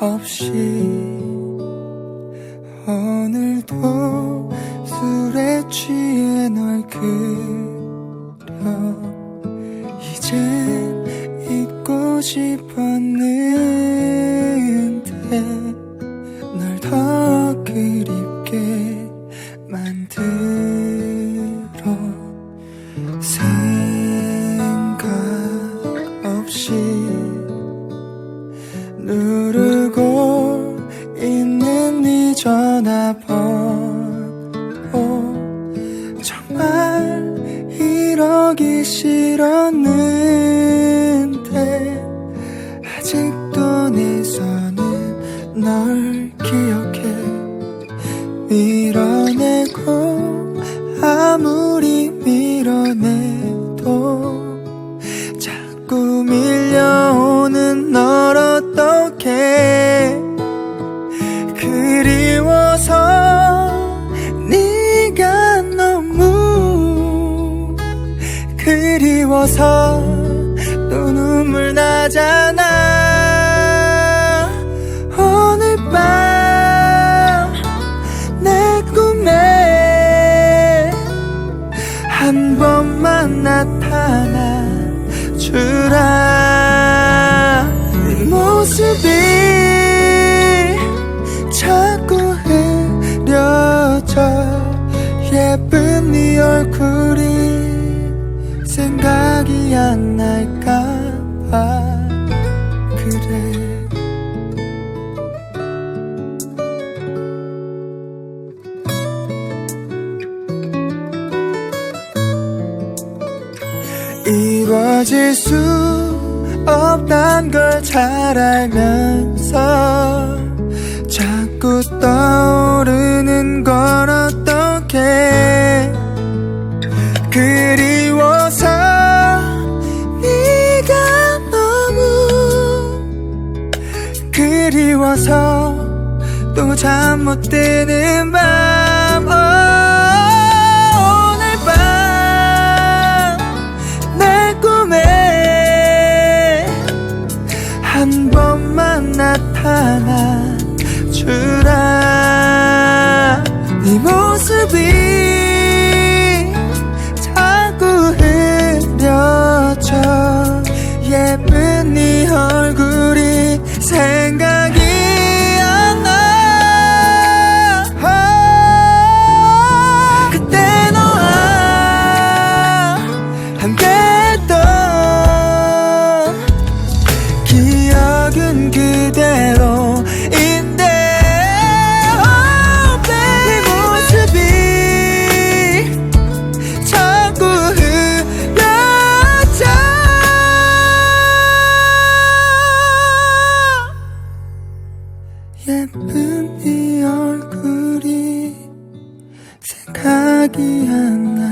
없이 오늘도 술에 취해 널 그려. 이젠 잊고 싶었 이러기 싫었는데 아직도 내 손은 널 그리워서 또 눈물 나잖아. 오늘 밤 내 꿈에 한 번만 나타나 주라. 네 모습이 이루어질 수 없단 걸 잘 알면서 자꾸 떠오르는 걸 어떡해 그리워서 네가 너무 그리워서 또 잠 못 드는 밤 나타나 주라. 네 모습이 예쁜 네 얼굴이 생각이 안